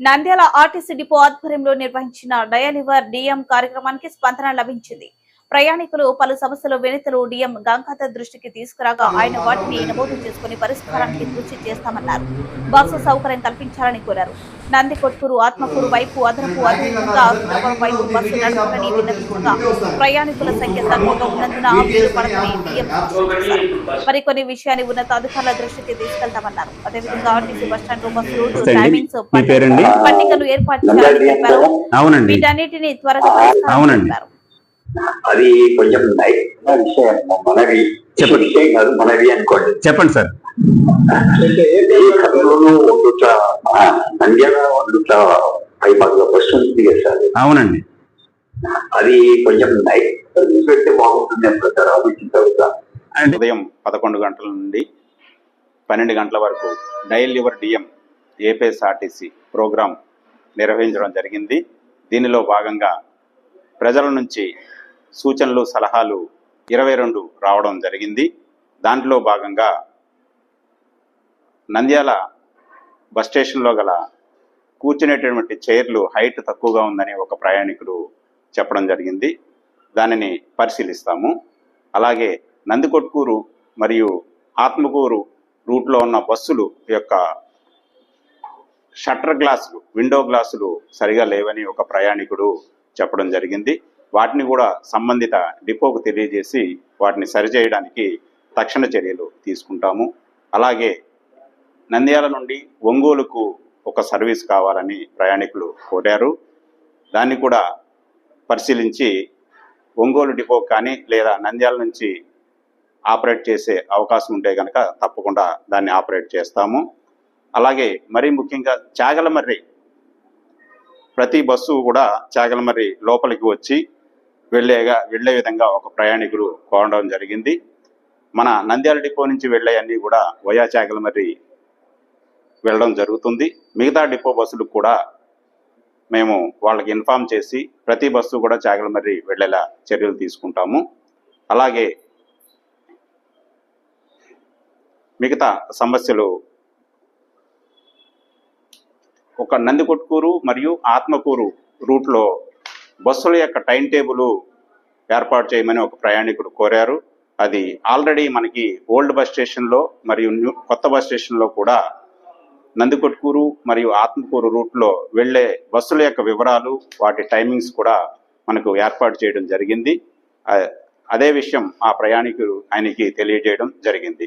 Nandyal RTC depot ఆధ్వర్యంలో నిర్వహించిన డయాలివర్ DM కార్యక్రమానికి స్పందన లభించింది. ప్రయాణికులు పలు సమస్యలు వినతులు డిఎం గంగాధర్ దృష్టికి తీసుకురాగా ఆయన వాటిని నమోదు చేసుకుని పరిష్కారానికి కృషి చేస్తామన్నారు. బస్సు సౌకర్యం కల్పించాలని కోరారు. నంది కొట్కూరు ఆత్మకూరు వైపు అదనపు వైపు బస్సు నడపాలని విన్నవించగా ప్రయాణికుల సంఖ్య తక్కువగా ఉన్నందున వీలు డిఎం మరికొన్ని విషయాన్ని ఉన్నతాధికారుల దృష్టికి తీసుకెళ్తామన్నారు. అదేవిధంగా RTC bus stand bus route. Timings? పట్టికలు ఏర్పాటు చేయాలని అవునండి. వీటన్నిటిని త్వరగా పరిష్కారం. అది కొంచెం నైట్ విషయం మనవి. చెప్పండి. విషయం కాదు మనవి అనుకోండి. చెప్పండి సార్. కర్నూలు వండుట నంద్యాల వండుట పై మాకు కదా సార్. అవునండి. అది కొంచెం నైట్ పెడితే బాగుంటుంది అనుకుంటారు ఆలోచించిన తర్వాత ఉదయం పదకొండు గంటల నుండి పన్నెండు గంటల వరకు dial your DM APSRTC programme నిర్వహించడం జరిగింది. దీనిలో భాగంగా ప్రజల నుంచి సూచనలు సలహాలు ఇరవై రెండు రావడం జరిగింది. దాంట్లో భాగంగా నంద్యాల బస్ స్టేషన్లో గల కూర్చునేటటువంటి చైర్లు హైట్ తక్కువగా ఉందని ఒక ప్రయాణికుడు చెప్పడం జరిగింది. దానిని పరిశీలిస్తాము. అలాగే నందికొట్కూరు మరియు ఆత్మకూరు రూట్లో ఉన్న బస్సులు యొక్క షట్టర్ గ్లాసులు విండో గ్లాసులు సరిగా లేవని ఒక ప్రయాణికుడు చెప్పడం జరిగింది. వాటిని కూడా సంబంధిత డిపోకు తెలియజేసి వాటిని సరిచేయడానికి తక్షణ చర్యలు తీసుకుంటాము. అలాగే నంద్యాల నుండి ఒంగోలుకు ఒక సర్వీస్ కావాలని ప్రయాణికులు కోరారు. దాన్ని కూడా పరిశీలించి ఒంగోలు డిపో కానీ లేదా నంద్యాల నుంచి ఆపరేట్ చేసే అవకాశం ఉంటే కనుక తప్పకుండా దాన్ని ఆపరేట్ చేస్తాము. అలాగే మరీ ముఖ్యంగా చాగలమర్రి ప్రతి బస్సు కూడా చాగలమర్రి లోపలికి వచ్చి వెళ్ళేగా వెళ్ళే విధంగా ఒక ప్రయాణికుడు కోరడం జరిగింది. మన నంద్యాల డిపో నుంచి వెళ్ళేయన్ని కూడా వయా చాగలమర్రి వెళ్ళడం జరుగుతుంది. మిగతా డిపో బస్సులకు కూడా మేము వాళ్ళకి ఇన్ఫామ్ చేసి ప్రతి బస్సు కూడా చాగలమర్రి వెళ్ళేలా చర్యలు తీసుకుంటాము. అలాగే మిగతా సమస్యలు ఒక నందికొట్కూరు మరియు ఆత్మకూరు రూట్లో బస్సుల యొక్క టైం టేబుల్ ఏర్పాటు చేయమని ఒక ప్రయాణికుడు కోరారు. అది ఆల్రెడీ మనకి ఓల్డ్ బస్ స్టేషన్లో మరియు న్యూ కొత్త బస్ స్టేషన్లో కూడా నందికొట్కూరు మరియు ఆత్మకూరు రూట్లో వెళ్ళే బస్సుల యొక్క వివరాలు వాటి టైమింగ్స్ కూడా మనకు ఏర్పాటు చేయడం జరిగింది. అదే విషయం ఆ ప్రయాణికుడు ఆయనకి తెలియజేయడం జరిగింది.